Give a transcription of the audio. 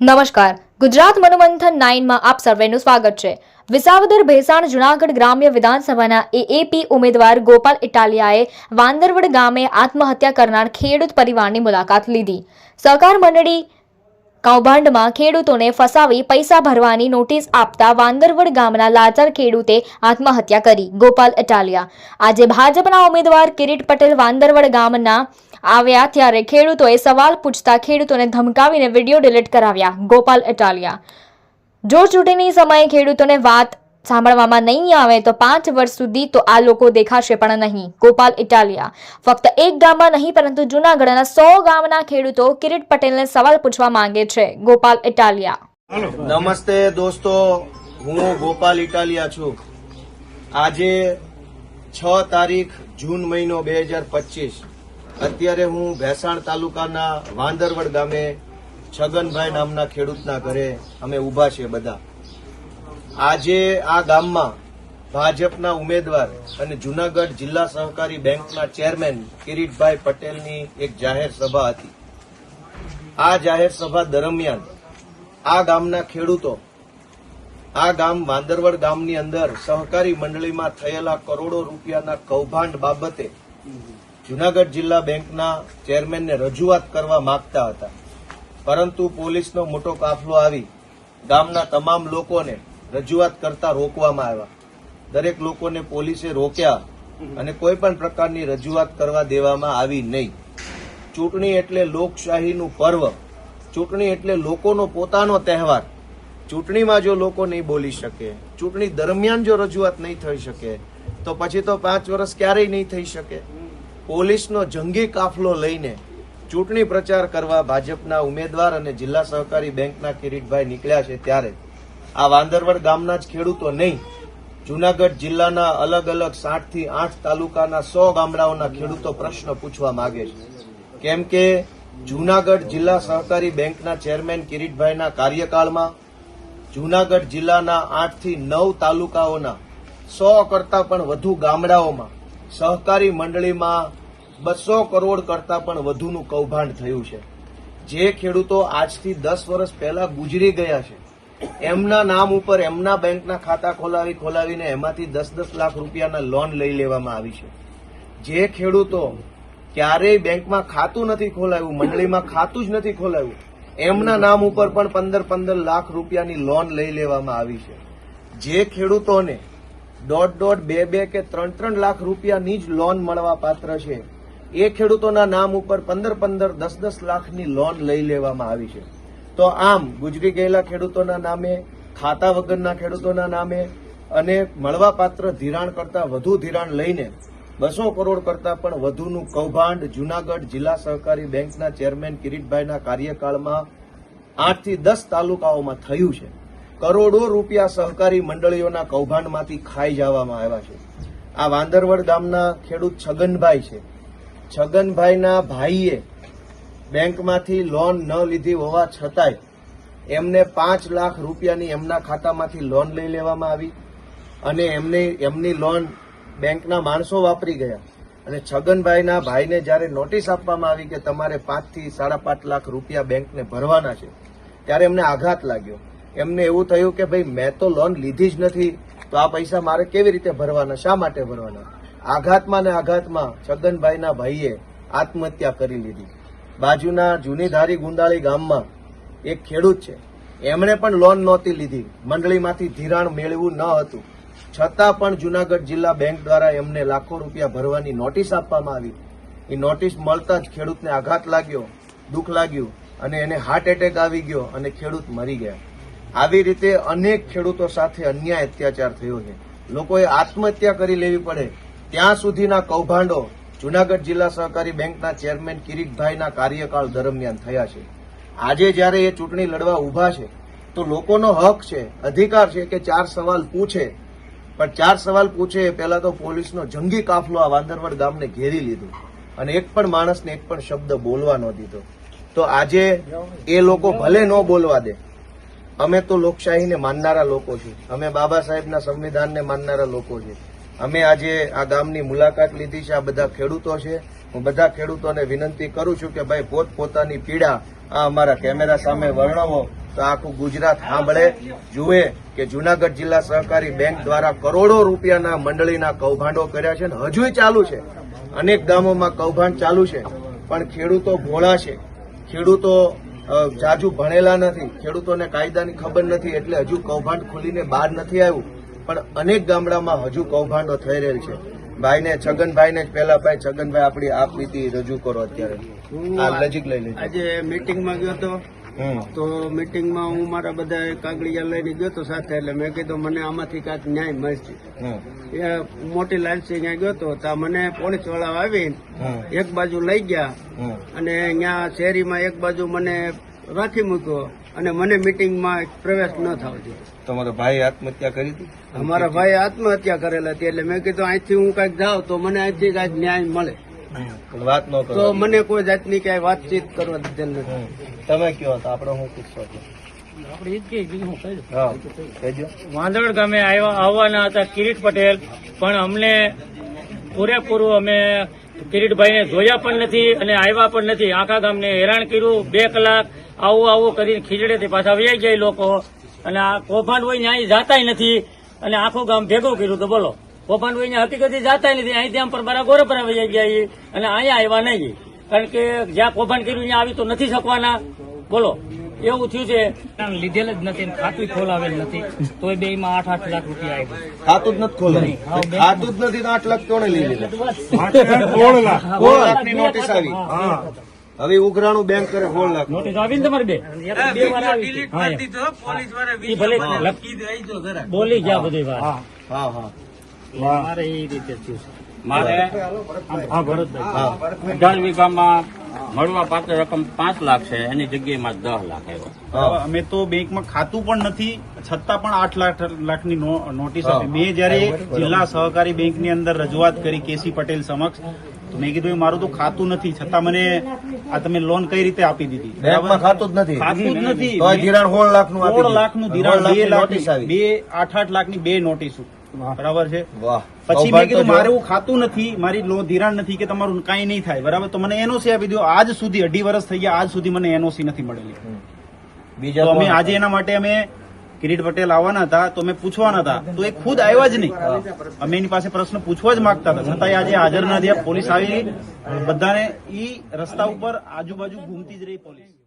નમસ્કાર. ગુજરાત મનોમંથન નાઇનમાં આપ સર્વેનું સ્વાગત છે. વિસાવદર ભેસાણ જુનાગઢ ગ્રામ્ય વિધાનસભાના એએપી ઉમેદવાર ગોપાલ ઇટાલિયાએ વાંદરવડ ગામે આત્મહત્યા કરનાર ખેડૂત પરિવારની મુલાકાત લીધી. સહકાર મંડળી કૌભાંડમાં ખેડૂતોને ફસાવી પૈસા ભરવાની નોટિસ આપતા વાંદરવડ ગામના લાચાર ખેડૂતે આત્મહત્યા કરી. ગોપાલ ઇટાલિયા. આજે ભાજપના ઉમેદવાર કિરીટ પટેલ વાંદરવડ ગામના આવ્યા ત્યારે ખેડૂતોએ સવાલ પૂછતા ખેડૂતોને ધમકાવીને વીડિયો ડિલીટ કરાવ્યા. ગોપાલ ઇટાલિયા જો ચૂંટણી સમયે ખેડૂતોને વાત સાંભળવામાં નહીં આવે તો પાંચ વર્ષ સુધી તો આ લોકો દેખાશે પણ નહીં. ગોપાલ ઇટાલિયા ફક્ત એક ગામમાં નહીં પરંતુ જૂનાગઢના સો ગામના ખેડૂતો કિરીટ પટેલને સવાલ પૂછવા માંગે છે. ગોપાલ ઇટાલિયા નમસ્તે દોસ્તો. હું ગોપાલ ઇટાલિયા છું. આજે છ તારીખ જૂન મહિનો બે હજાર પચીસ. અત્યારે હું ભેસાણ તાલુકાના વાંદરવડ ગામે છગનભાઈ નામના ખેડૂતના ઘરે અમે ઊભા છીએ બધા. આજે આ ગામમાં ભાજપના ઉમેદવાર અને જુનાગઢ જિલ્લા સહકારી બેંકના ચેરમેન કિરીટભાઈ પટેલની એક જાહેર સભા હતી. આ જાહેર સભા દરમિયાન આ ગામના ખેડૂતો, આ ગામ વાંદરવડ ગામની અંદર સહકારી મંડળીમાં થયેલા કરોડો રૂપિયાના કૌભાંડ બાબતે જુનાગઢ જિલ્લા બેંકના ચેરમેનને રજૂઆત કરવા માંગતા હતા. પરંતુ પોલીસનો મોટો કાફલો આવી ગામના તમામ લોકોને રજૂઆત કરતા રોકવામાં આવ્યા. દરેક લોકોને પોલીસે રોક્યા અને કોઈ પણ પ્રકારની રજૂઆત કરવા દેવામાં આવી નહીં. ચૂંટણી એટલે લોકશાહીનું પર્વ. ચૂંટણી એટલે લોકોનો પોતાનો તહેવાર. ચૂંટણીમાં જો લોકો નહીં બોલી શકે, ચૂંટણી દરમિયાન જો રજૂઆત નહીં થઈ શકે, તો પછી તો પાંચ વર્ષ ક્યારેય નહીં થઈ શકે. પોલીસનો જંગી કાફલો લઈને ચૂંટણી પ્રચાર કરવા ભાજપના ઉમેદવાર અને જિલ્લા સહકારી બેંકના કિરીટભાઈ નીકળ્યા છે ત્યારે. આ વાંદરવડ ગામના જ ખેડૂતો નહીં, જુનાગઢ જિલ્લાના અલગ અલગ સાઠથી આઠ તાલુકાના સો ગામડાઓના ખેડૂતો પ્રશ્ન પૂછવા માગે છે. કેમ કે જુનાગઢ જિલ્લા સહકારી બેંકના ચેરમેન કિરીટભાઈના કાર્યકાળમાં જુનાગઢ જિલ્લાના આઠથી નવ તાલુકાઓના સો કરતા પણ વધુ ગામડાઓમાં સહકારી મંડળીમાં બસો કરોડ કરતા પણ વધુનું કૌભાંડ થયું છે. જે ખેડૂતો આજથી દસ વર્ષ પહેલા ગુજરી ગયા છે. એમના નામ ઉપર એમના બેંકના ખાતા ખોલાવી ખોલાવીને એમાંથી દસ દસ લાખ રૂપિયાના લોન લઈ લેવામાં આવી છે. જે ખેડૂતો ક્યારેય બેંકમાં ખાતું નથી ખોલાવ્યું, મંડળીમાં ખાતું જ નથી ખોલાવ્યું, એમના નામ ઉપર પણ પંદર પંદર લાખ રૂપિયાની લોન લઈ લેવામાં આવી છે. જે ખેડૂતોને દોઢ દોઢ બે બે કે ત્રણ ત્રણ લાખ રૂપિયાની જ લોન મળવા પાત્ર છે એ ખેડૂતોના નામ ઉપર પંદર પંદર દસ દસ લાખની લોન લઈ લેવામાં આવી છે. તો આમ ગુજરી ગયેલા ખેડૂતોના નામે, ખાતા વગરના ખેડૂતોના નામે અને મળવાપાત્ર ધિરાણ કરતા વધુ ધિરાણ લઈને બસો કરોડ કરતા પણ વધુનું કૌભાંડ જુનાગઢ જિલ્લા સહકારી બેંકના ચેરમેન કિરીટભાઈના કાર્યકાળમાં આઠથી દસ તાલુકાઓમાં થયું છે. કરોડો રૂપિયા સહકારી મંડળીઓના કૌભાંડમાંથી ખાઈ જવામાં આવ્યા છે. આ વાંદરવડ ગામના ખેડૂત છગનભાઈ છે. છગનભાઈના ભાઈએ બેંકમાંથી લોન ન લીધી હોવા છતાંય એમને પાંચ લાખ રૂપિયાની એમના ખાતામાંથી લોન લઈ લેવામાં આવી અને એમને એમની લોન બેંકના માણસો વાપરી ગયા. અને છગનભાઈના ભાઈને જ્યારે નોટિસ આપવામાં આવી કે તમારે પાંચથી સાડા પાંચ લાખ રૂપિયા બેંકને ભરવાના છે, ત્યારે એમને આઘાત લાગ્યો. એમને એવું થયું કે ભાઈ, મેં તો લોન લીધી જ નથી, તો આ પૈસા મારે કેવી રીતે ભરવાના, શા માટે ભરવાના? આઘાતમાં ને આઘાતમાં છગનભાઈના ભાઈએ આત્મહત્યા કરી લીધી. બાજુના જૂનીધારી ગુંદાળી ગામમાં એક ખેડૂત છે. એમણે પણ લોન નહોતી લીધી. મંડળીમાંથી ધિરાણ મેળવું ન હતું. છતાં પણ જુનાગઢ જિલ્લા બેંક દ્વારા એમને લાખો રૂપિયા ભરવાની નોટિસ આપવામાં આવી. એ નોટિસ મળતા જ ખેડૂતને આઘાત લાગ્યો, દુઃખ લાગ્યું અને એને હાર્ટ એટેક આવી ગયો અને ખેડૂત મરી ગયા. આવી રીતે અનેક ખેડૂતો સાથે અન્યાય અત્યાચાર થયો છે. લોકોએ આત્મહત્યા કરી લેવી પડે ત્યાં સુધીના કૌભાંડો જુનાગઢ જિલ્લા સહકારી બેંકના ચેરમેન કિરીટભાઈના કાર્યકાળ દરમિયાન થયા છે. આજે જ્યારે એ ચૂંટણી લડવા ઊભા છે, તો લોકોનો હક છે, અધિકાર છે કે ચાર સવાલ પૂછે. પણ ચાર સવાલ પૂછે એ પહેલા તો પોલીસનો જંગી કાફલો આ વાંદરવડ ગામને ઘેરી લીધું અને એક પણ માણસને એક પણ શબ્દ બોલવા ન દીધો. તો આજે એ લોકો ભલે ન બોલવા દે, અમે તો લોકશાહીને માનનારા લોકો છીએ. અમે બાબા સાહેબના સંવિધાનને માનનારા લોકો છીએ. અમે આજે આ ગામની મુલાકાત લીધી છે. આ બધા ખેડૂતો છે. હું બધા ખેડૂતોને વિનંતી કરું છું કે ભાઈ પોત પોતાની પીડા આ અમારા કેમેરા સામે વર્ણવો તો આખું ગુજરાત સાંભળે. જુએ કે જુનાગઢ જિલ્લા સહકારી બેંક દ્વારા કરોડો રૂપિયાના મંડળીના કૌભાંડો કર્યા છે અને હજુય ચાલુ છે. અનેક ગામોમાં કૌભાંડ ચાલુ છે. પણ ખેડૂતો ભોળા છે. ખેડૂતો જાજુ ભણેલા નથી. ખેડૂતોને કાયદાની ખબર નથી. એટલે હજુ કૌભાંડ ખુલીને બહાર નથી આવ્યું. પણ અનેક ગામડામાં હજુ કૌભાંડો થઈ રહેલ છે. ભાઈને છગનભાઈને જ પહેલા ભાઈ છગનભાઈ આપણી આપ નીતિ રજૂ કરો અત્યારે. આ નજીક લઈ લેજો. આજે મીટિંગમાં ગયો તો હમ. તો મીટિંગમાં હું મારા બધા કાગળિયા લઈને ગયો તો સાથે એટલે મેં કીધું મને આમાંથી કાંઈક ન્યાય મળશે. એ મોટી લાલસી ત્યાં ગયો તો ત્યાં મને પોલીસવાળા આવીને એક બાજુ લઈ ગયા અને અહીંયા શેરીમાં એક બાજુ મને રાખી મૂક્યો. અને મને મીટિંગમાં પ્રવેશ ન થવા દીધો તમારો ભાઈ આત્મહત્યા કરી હતી? અમારા ભાઈ આત્મહત્યા કરેલા હતી એટલે મેં કીધું અહીંથી હું કંઈક જાઉં તો મને અહીંથી કંઈક ન્યાય મળે. વાત ન તો મને કોઈ જાતની કાંઈ વાતચીત કરવા દીધેલ નથી. તમે કયો હતા? આપણે હું પૂછશો વાંદળ ગામે આવ્યા આવવાના હતા કિરીટ પટેલ પણ અમને પૂરેપૂરું અમે કિરીટભાઈને જોયા પણ નથી અને આવ્યા પણ નથી. આખા ગામને હેરાન કર્યું બે કલાક આવું આવું કરીને ખીચડેથી પાછા વ્યાઈ જાય લોકો. અને આ કૌભાંડ હોય ને અહીં જાતાય નથી. અને આખું ગામ ભેગું કર્યું તો બોલો. કૌભાંડ હોય ને હકીકતે જાતાય નથી. અહીં ત્યાં પર બરા ગોરપરા વૈયા ગયા અને અહીંયા આવ્યા નહીં. કારણ કે જ્યાં કૌભાંડ કર્યું ત્યાં આવી તો નથી શકવાના. બોલો. એવું થયું છે. લીધેલ જ નથી ખાતું ખોલાવેલ નથી. તોય બે માં આઠ આઠ લાખ રૂપિયા આવ્યા ખાતું જ નથી ખોલું ખાતું જ નથી તો આઠ લાખ કોણે લઈ લીધા? સોળ લાખની નોટિસ આવી? હવે ઉઘરાણું બેંક કરે સોળ લાખ નોટિસ આવી ને તમારે બે બોલી ગયા બધી વાત હા. હા મારે એ રીતે થયું મારે? હા ભરતભાઈ. અઢાર વીઘામાં મળવા પાત્ર રકમ પાંચ લાખ છે એની જગ્યાએ દસ લાખ આવ્યો અમે તો બેંકમાં ખાતું પણ નથી છતાં પણ આઠ લાખ લાખની નોટિસ આપી. મેં જયારે જિલ્લા સહકારી બેંકની અંદર રજૂઆત કરી કેસી પટેલ સમક્ષ તો મેં કીધું મારું તો ખાતું નથી છતાં મને આ તમે લોન કઈ રીતે આપી દીધી? બેંકમાં ખાતું જ નથી. ખાતું જ નથી. તો ધિરાણ સોળ લાખનું આપી સોળ દીધું. લાખનું ધિરાણ બે આઠ આઠ લાખની બે નોટિસો બરાબર છે? પછી મેં કીધું. મારું ખાતું નથી મારી લો ધિરાણ નથી કે તમારું કઈ નહીં થાય. બરાબર? તો મને એનઓસી આપી દો આજ સુધી અઢી વર્ષ થઈ ગયા આજ સુધી મને એનઓસી નથી મળેલી. બીજા તો અમે આજે એના માટે અમે કિરીટ પટેલ આવવાના હતા, તો અમે પૂછવાના હતા. તો એ ખુદ આવ્યા જ નહીં. અમે એની પાસે પ્રશ્ન પૂછવા જ માંગતા હતા. છતાંય આજે હાજર ના થયા, પોલીસ આવી બધાને ઈ રસ્તા ઉપર આજુબાજુ ઘૂમતી જ રહી પોલીસ.